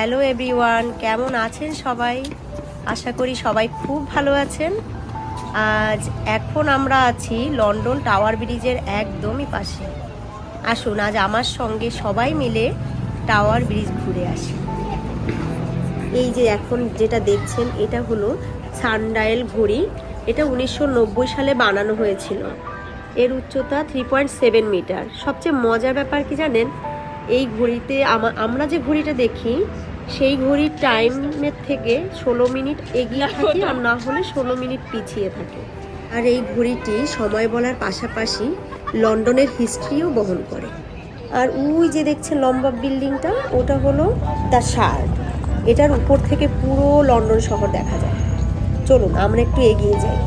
Hello everyone, কেমন আছেন সবাই? আশা করি সবাই খুব ভালো আছেন। আজ এখন আমরা আছি লন্ডন টাওয়ার ব্রিজের একদমই পাশে। আসুন, আজ আমার সঙ্গে সবাই মিলে টাওয়ার ব্রিজ ঘুরে আসি। এই যে এখন যেটা দেখছেন, এটা হলো সানডায়েল ঘড়ি এটা উনিশশো নব্বই সালে বানানো হয়েছিল। এর উচ্চতা থ্রি পয়েন্ট সেভেন মিটার সবচেয়ে মজার ব্যাপার কি জানেন? এই ঘড়িতে আমা- আমরা যে ঘড়িটা দেখি সেই ঘড়ির টাইমের থেকে ষোলো মিনিট এগিয়ে থাকে আর না হলে ষোলো মিনিট পিছিয়ে থাকে। আর এই ঘড়িটি সময় বলার পাশাপাশি লন্ডনের হিস্ট্রিও বহন করে। আর ওই যে দেখছে লম্বা বিল্ডিংটা ওটা হলো দ্য শার্ট এটার উপর থেকে পুরো লন্ডন শহর দেখা যায়। চলুন আমরা একটু এগিয়ে যাই।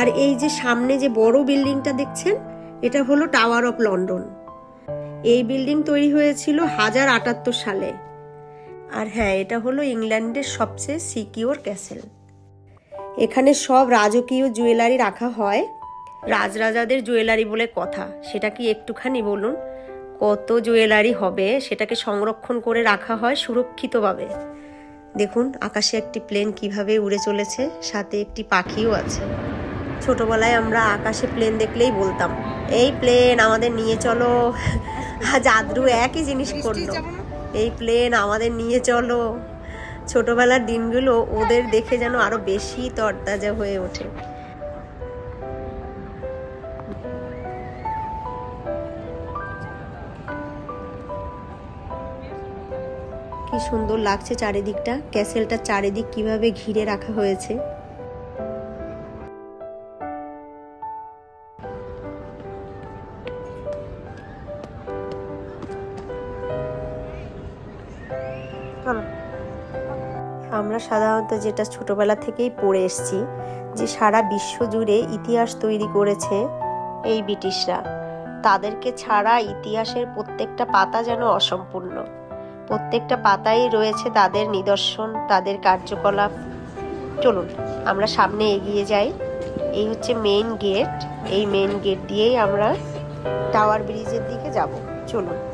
আর এই যে সামনে যে বড় বিল্ডিংটা দেখছেন, এটা হলো টাওয়ার অফ লন্ডন এই বিল্ডিং তৈরি হয়েছিল হাজার আটাত্তর সালে। আর হ্যাঁ এটা হলো ইংল্যান্ডের সবচেয়ে সিকিওর ক্যাসেল। এখানে সব রাজকীয় জুয়েলারি রাখা হয়। রাজরাজাদের জুয়েলারি বলে কথা। সেটা কি একটুখানি বলুন? কত জুয়েলারি হবে, সেটাকে সংরক্ষণ করে রাখা হয় সুরক্ষিতভাবে। দেখুন, আকাশে একটি প্লেন কীভাবে উড়ে চলেছে, সাথে একটি পাখিও আছে। ছোটবেলায় আমরা আকাশে প্লেন দেখলেই বলতাম এই প্লেন আমাদের নিয়ে চলো। আজ আদ্রু একই জিনিস করল এই প্লেন আমাদের নিয়ে চলো। ছোটবেলার দিনগুলো ওদের দেখে যেন আরও বেশি তরতাজা হয়ে ওঠে। কি সুন্দর লাগছে চারিদিকটা ক্যাসেলটা চারিদিক কীভাবে ঘিরে রাখা হয়েছে। আমরা সাধারণত যেটা ছোটবেলা থেকেই পড়ে এসেছি, যে সারা বিশ্ব জুড়ে ইতিহাস তৈরি করেছে এই ব্রিটিশরা। তাদেরকে ছাড়া ইতিহাসের প্রত্যেকটা পাতা যেন অসম্পূর্ণ। প্রত্যেকটা পাতায় রয়েছে তাদের নিদর্শন, তাদের কার্যকলাপ। চলুন, আমরা সামনে এগিয়ে যাই। এই হচ্ছে মেন গেট এই মেইন গেট দিয়েই আমরা টাওয়ার ব্রিজের দিকে যাব। চলুন।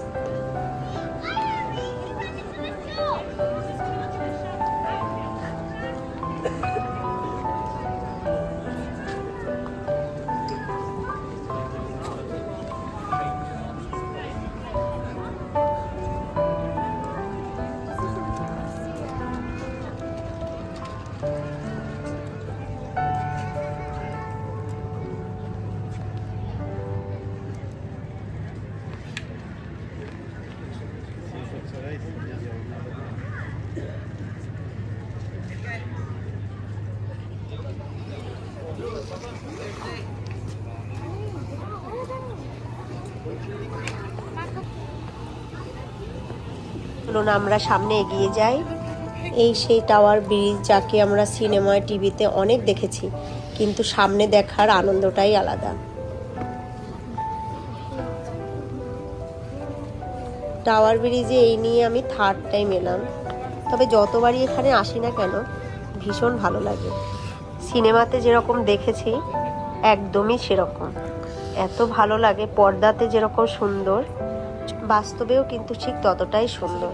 চলুন আমরা সামনে এগিয়ে যাই। এই সেই টাওয়ার ব্রিজ যাকে আমরা সিনেমায়, টিভিতে অনেক দেখেছি, কিন্তু সামনে দেখার আনন্দটাই আলাদা। টাওয়ার ব্রিজে এই নিয়ে আমি থার্ড টাইম এলাম। তবে যতবারই এখানে আসি না কেন, ভীষণ ভালো লাগে। সিনেমাতে যেরকম দেখেছি, একদমই সেরকম। এত ভালো লাগে, পর্দাতে যেরকম সুন্দর বাস্তবেও কিন্তু ঠিক ততটাই সুন্দর।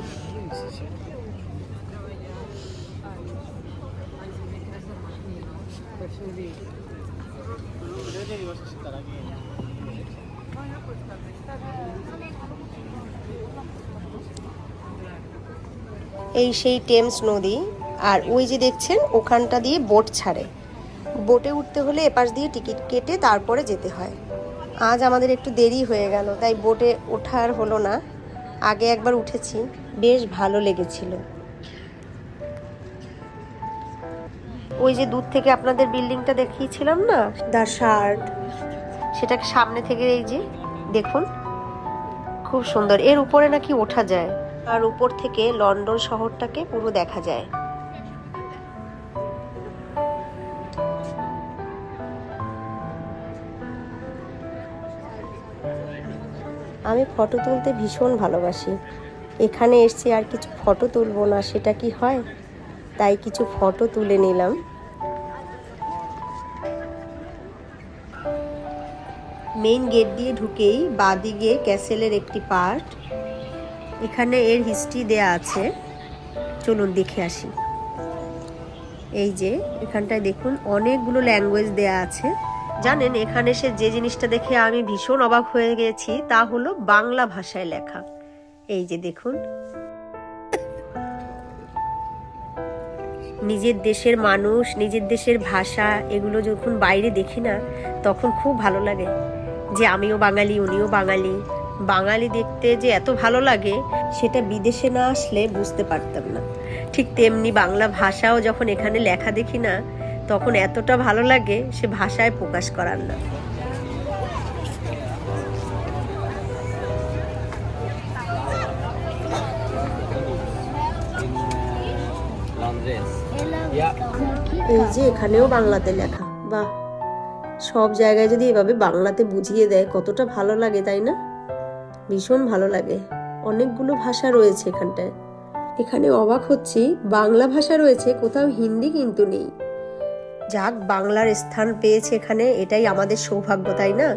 এই সেই টেমস নদী, আর ওই যে দেখছেন, ওখানটা দিয়ে বোট ছাড়ে। বোটে উঠতে হলে এপাশ দিয়ে টিকিট কেটে তারপরে যেতে হয়। আজ আমাদের একটু দেরি হয়ে গেল তাই বোটে ওঠার হলো না। আগে একবার উঠেছি বেশ ভালো লেগেছিল। ওই যে দূর থেকে আপনাদের বিল্ডিংটা দেখিয়েছিলাম না? দ্য শার্ট সেটাকে সামনে থেকে এই যে দেখুন। খুব সুন্দর। এর উপরে নাকি ওঠা যায়। আর উপর থেকে লন্ডন শহরটাকে পুরো দেখা যায়। আমি ফটো তুলতে ভীষণ ভালোবাসি। এখানে এসছি আর কিছু ফটো তুলবো না, সেটা কি হয়? তাই কিছু ফটো তুলে নিলাম। মেইন গেট দিয়ে ঢুকেই বাদিকে ক্যাসেলের একটি পার্ট। এখানে এর হিস্ট্রি দেয়া আছে। চলুন দেখে আসি। এই যে, এখানটায় দেখুন, অনেকগুলো ল্যাঙ্গুয়েজ দেয়া আছে। জানেন, এখানে সে যে জিনিসটা দেখে আমি ভীষণ অবাক হয়ে গেছি, তা হলো বাংলা ভাষায় লেখা। এই যে দেখুন। নিজের দেশের মানুষ, নিজের দেশের ভাষা, এগুলো যখন বাইরে দেখি না, তখন খুব ভালো লাগে যে আমিও বাঙালি, উনিও বাঙালি। বাঙালি দেখতে যে এত ভালো লাগে, সেটা বিদেশে না আসলে বুঝতে পারতাম না। ঠিক তেমনি বাংলা ভাষাও যখন এখানে লেখা দেখি না তখন এতটা ভালো লাগে সে ভাষায় প্রকাশ করার না। এই যে এখানেও বাংলাতে লেখা। বাহ। সব জায়গায় যদি এভাবে বাংলাতে বুঝিয়ে দেয়, কতটা ভালো লাগে, তাই না? ভীষণ ভালো লাগে। অনেকগুলো ভাষা রয়েছে এখানটায়। এখানে অবাক হচ্ছি, বাংলা ভাষা রয়েছে, কোথাও হিন্দি কিন্তু নেই। যাক, বাংলার স্থান পেয়েছে এখানে, এটাই আমাদের সৌভাগ্য, তাই না?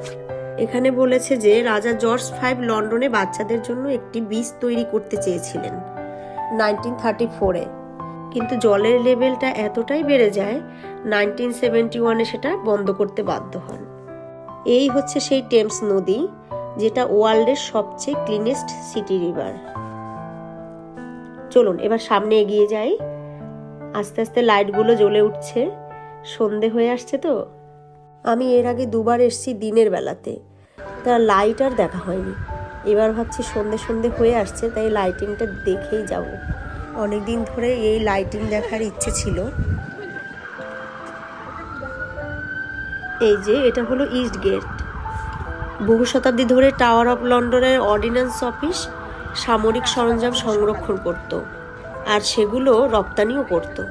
এখানে বলেছে যে, রাজা জর্জ ফাইভ লন্ডনে বাচ্চাদের জন্য একটি বীজ তৈরি করতে চেয়েছিলেন নাইনটিন থার্টি ফোরে। কিন্তু জলের লেভেলটা এতটাই বেড়ে যায়, নাইনটিন সেভেন্টি ওয়ানে সেটা বন্ধ করতে বাধ্য হন। এই হচ্ছে সেই টেমস নদী, যেটা ওয়ার্ল্ডের সবচেয়ে ক্লিনেস্ট সিটি রিভার। চলুন, এবার সামনে এগিয়ে যাই। আস্তে আস্তে লাইটগুলো জ্বলে উঠছে। সন্ধে হয়ে আসছে তো। আমি এর আগে দুবার এসেছি দিনের বেলাতে। তা লাইট আর দেখা হয়নি। এবার ভাবছি সন্ধে সন্ধে হয়ে আসছে, তাই লাইটিংটা দেখেই যাব। অনেক দিন ধরে এই লাইটিং দেখার ইচ্ছে ছিল। এই যে, এটা হলো ইস্ট গেট বহু শতাব্দী ধরে টাওয়ার অফ লন্ডনের অর্ডিন্যান্স অফিস সামরিক সরঞ্জাম সংরক্ষণ করত। আর সেগুলো রপ্তানিও করত।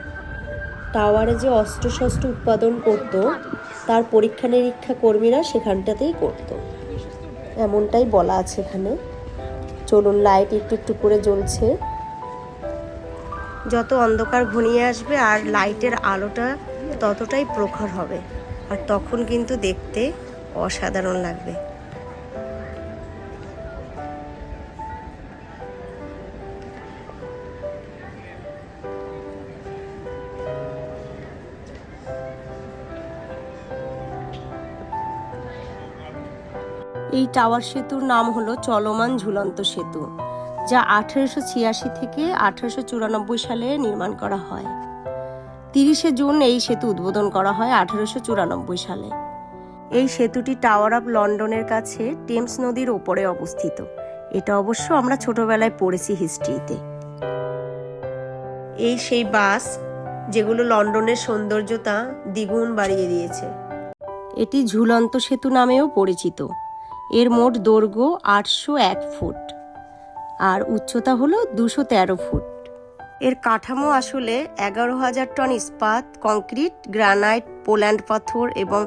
টাওয়ারে যে অস্ত্রশস্ত্র উৎপাদন করত, তার পরীক্ষা নিরীক্ষা কর্মীরা সেখানটাতেই করত। এমনটাই বলা আছে এখানে। চলুন, লাইট একটু একটু করে জ্বলছে। যত অন্ধকার ঘনিয়ে আসবে আর লাইটের আলোটা ততটাই প্রখর হবে। আর তখন কিন্তু দেখতে অসাধারণ লাগবে। এই টাওয়ার সেতুর নাম হলো চলমান ঝুলন্ত সেতু, যা আঠেরোশো ছিয়াশি থেকে আঠেরোশো চুরানব্বই সালে নির্মাণ করা হয়। তিরিশে জুন এই সেতু উদ্বোধন করা হয় আঠেরোশো চুরানব্বই সালে। এই সেতুটি টাওয়ার অফ লন্ডনের কাছে টেমস নদীর ওপরে অবস্থিত। এটা অবশ্য আমরা ছোটবেলায় পড়েছি হিস্ট্রিতে। এই সেই বাস যেগুলো লন্ডনের সৌন্দর্যতা দ্বিগুণ বাড়িয়ে দিয়েছে। এটি ঝুলন্ত সেতু নামেও পরিচিত। এর মোট দৈর্ঘ্য আটশো এক ফুট। আর উচ্চতা হলো দুশো তেরো ফুট। এর কাঠামো আসলে এগারো হাজার টন ইস্পাত, কংক্রিট, গ্রানাইট, পোল্যান্ড পাথর এবং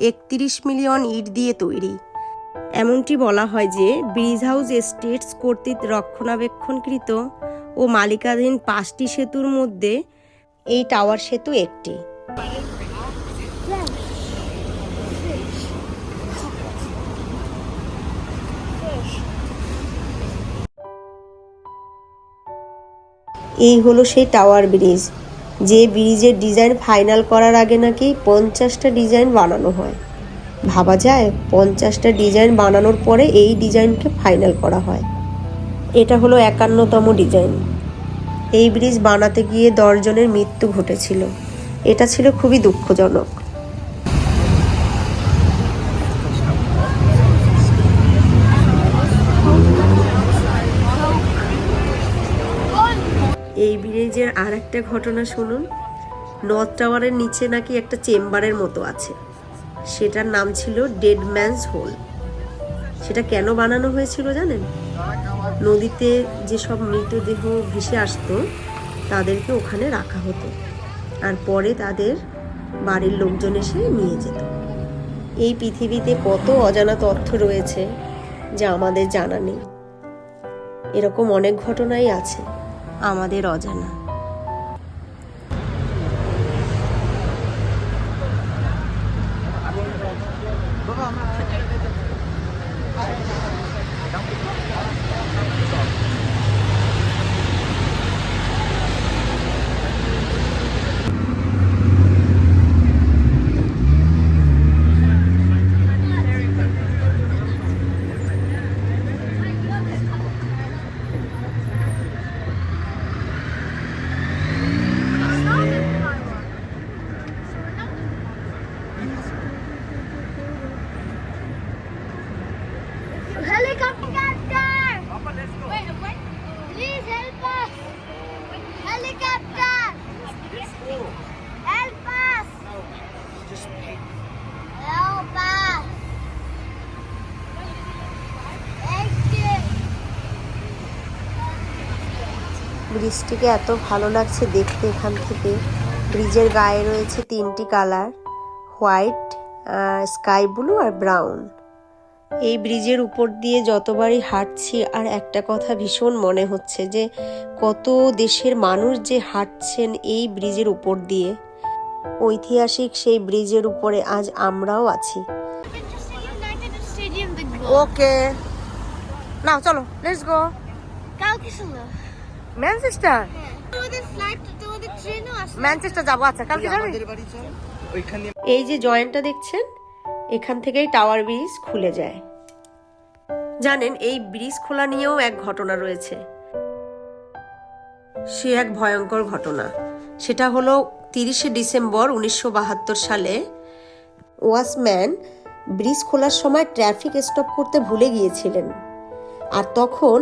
একত্রিশ মিলিয়ন ইট দিয়ে তৈরি। এমনটি বলা হয় যে ব্রিজ হাউস এস্টেটস কর্তৃক রক্ষণাবেক্ষণকৃত ও মালিকাধীন পাঁচটি সেতুর মধ্যে এই টাওয়ার সেতু একটি। এই হলো সেই টাওয়ার ব্রিজ, যে ব্রিজের ডিজাইন ফাইনাল করার আগে নাকি পঞ্চাশটা ডিজাইন বানানো হয়। ভাবা যায়, পঞ্চাশটা ডিজাইন বানানোর পরে এই ডিজাইনকে ফাইনাল করা হয়। এটা হলো একান্নতম ডিজাইন। এই ব্রিজ বানাতে গিয়ে দশজনের মৃত্যু ঘটেছিল। এটা ছিল খুবই দুঃখজনক। ব্রিজের আর একটা ঘটনা শুনুন। নর্থ টাওয়ারের নিচে নাকি একটা চেম্বারের মতো আছে। সেটার নাম ছিল ডেড ম্যানস হোল। সেটা কেন বানানো হয়েছিল জানেন? নদীতে যেসব মৃতদেহ ভেসে আসতো, তাদেরকে ওখানে রাখা হতো। আর পরে তাদের বাড়ির লোকজন এসে নিয়ে যেত। এই পৃথিবীতে কত অজানা তথ্য রয়েছে যা আমাদের জানা নেই। এরকম অনেক ঘটনাই আছে। আমাদের অজানা। ব্রিজটিকে এত ভালো লাগছে দেখতে এখান থেকে। ব্রিজের গায়ে রয়েছে তিনটি কালার হোয়াইট স্কাই ব্লু আর ব্রাউন। এই ব্রিজের উপর দিয়ে যতবারই হাঁটছি আর একটা কথা ভীষণ মনে হচ্ছে যে কত দেশের মানুষ যে হাঁটছেন এই ব্রিজের উপর দিয়ে। ঐতিহাসিক সেই ব্রিজের উপরে আজ আমরাও আছি। ওকে নাও চলো লেটস গো কালকে ম্যানচেস্টার? ম্যানচেস্টার যাব আচ্ছা কালকে যাবে? আমাদের বাড়ি চল ওইখানে এই যে জয়েন্টটা দেখছেন এখান থেকেই টাওয়ার ব্রিজ খুলে যায়। জানেন এই ব্রিজ খোলা নিয়েও এক ঘটনা রয়েছে। সে এক ভয়ঙ্কর ঘটনা। সেটা হলো তিরিশে ডিসেম্বর উনিশশো বাহাত্তর সালে ওয়াসম্যান ব্রিজ খোলার সময় ট্রাফিক স্টপ করতে ভুলে গিয়েছিলেন। আর তখন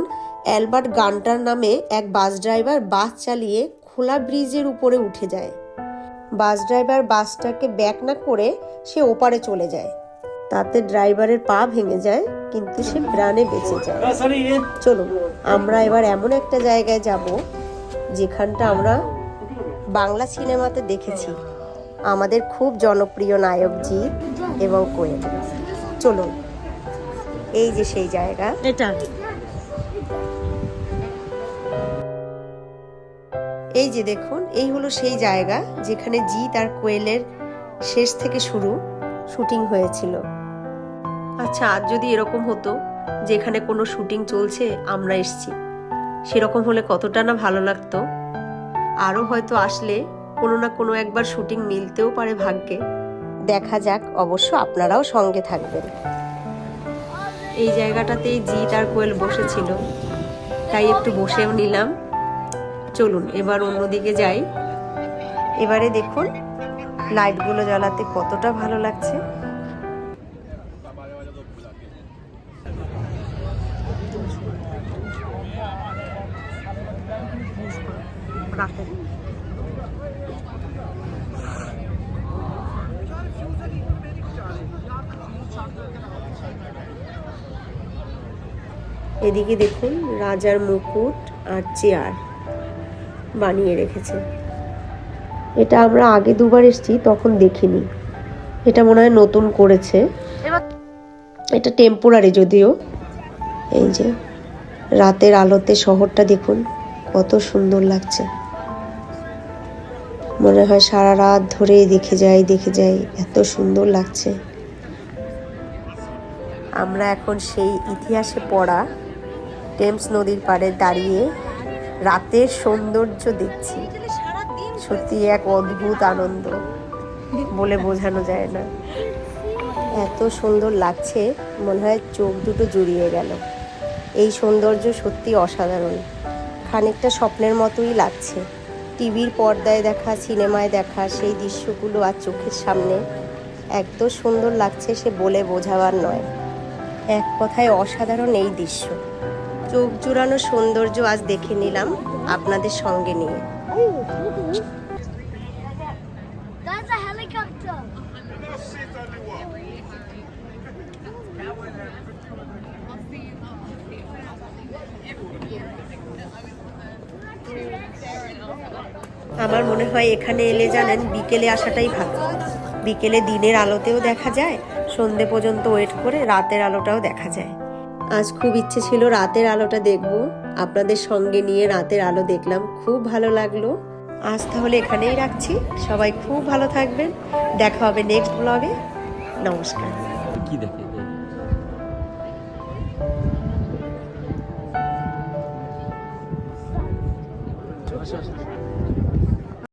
অ্যালবার্ট গান্টার নামে এক বাস ড্রাইভার বাস চালিয়ে খোলা ব্রিজের উপরে উঠে যায়। বাস ড্রাইভার বাসটাকে ব্যাক না করে সে ওপারে চলে যায়। তাতে ড্রাইভারের পা ভেঙে যায়, কিন্তু সে প্রাণে বেঁচে যায়। চলো আমরা এবার এমন একটা জায়গায় যাব যেখানটা আমরা বাংলা সিনেমাতে দেখেছি। আমাদের খুব জনপ্রিয় নায়ক জিৎ এবং কোয়েল। চলুন, এই যে সেই জায়গা। এটা। এই যে দেখুন, এই হলো সেই জায়গা যেখানে জিৎ আর কোয়েলের শেষ থেকে শুরু শুটিং হয়েছিল। আচ্ছা আজ যদি এরকম হতো যেখানে কোনো শুটিং চলছে, আমরা এসছি। সেরকম হলে কতটা না ভালো লাগতো। আরও হয়তো আসলে কোনো না কোনো একবার শুটিং মিলতেও পারে ভাগ্যে। দেখা যাক, অবশ্য আপনারাও সঙ্গে থাকবেন। এই জায়গাটাতেই জিৎ আর কোয়েল বসেছিল। তাই একটু বসেও নিলাম। চলুন, এবার অন্যদিকে যাই। এবারে দেখুন, লাইটগুলো জ্বালাতে কতটা ভালো লাগছে। এদিকে দেখুন, রাজার মুকুট আর চেয়ার। বানিয়ে রেখেছে। এটা আমরা আগে দুবার এসেছি তখন দেখিনি। এটা মনে হয় নতুন করেছে। এটা টেম্পোরারি যদিও। এই যে রাতের আলোতে শহরটা দেখুন কত সুন্দর লাগছে। মনে হয় সারা রাত ধরে দেখে যাই দেখে যাই এত সুন্দর লাগছে। আমরা এখন সেই ইতিহাসে পড়া টেমস নদীর পাড়ে দাঁড়িয়ে রাতের সৌন্দর্য দেখছি। সত্যি এক অদ্ভুত আনন্দ বলে বোঝানো যায় না। এত সুন্দর লাগছে, মনে হয় চোখ দুটো জুড়িয়ে গেল। এই সৌন্দর্য সত্যি অসাধারণ। খানিকটা স্বপ্নের মতোই লাগছে। টিভির পর্দায় দেখা, সিনেমায় দেখা, সেই দৃশ্যগুলো আর চোখের সামনে এত সুন্দর লাগছে সে বলে বোঝাবার নয়। এক কথায় অসাধারণ এই দৃশ্য। চোখ জুড়ানো সৌন্দর্য আজ দেখে নিলাম আপনাদের সঙ্গে নিয়ে। আমার মনে হয় এখানে এলে জানেন বিকেলে আসাটাই ভালো। বিকেলে দিনের আলোতেও দেখা যায় সন্ধে পর্যন্ত ওয়েট করে রাতের আলোটাও দেখা যায়। আজ খুব ইচ্ছে ছিল রাতের আলোটা দেখব। আপনাদের সঙ্গে নিয়ে রাতের আলো দেখলাম খুব ভালো লাগল। আজ তাহলে এখানেই রাখছি। সবাই খুব ভালো থাকবেন। দেখা হবে নেক্সট ব্লগে নমস্কার। কি দেখে? আসো, আসো।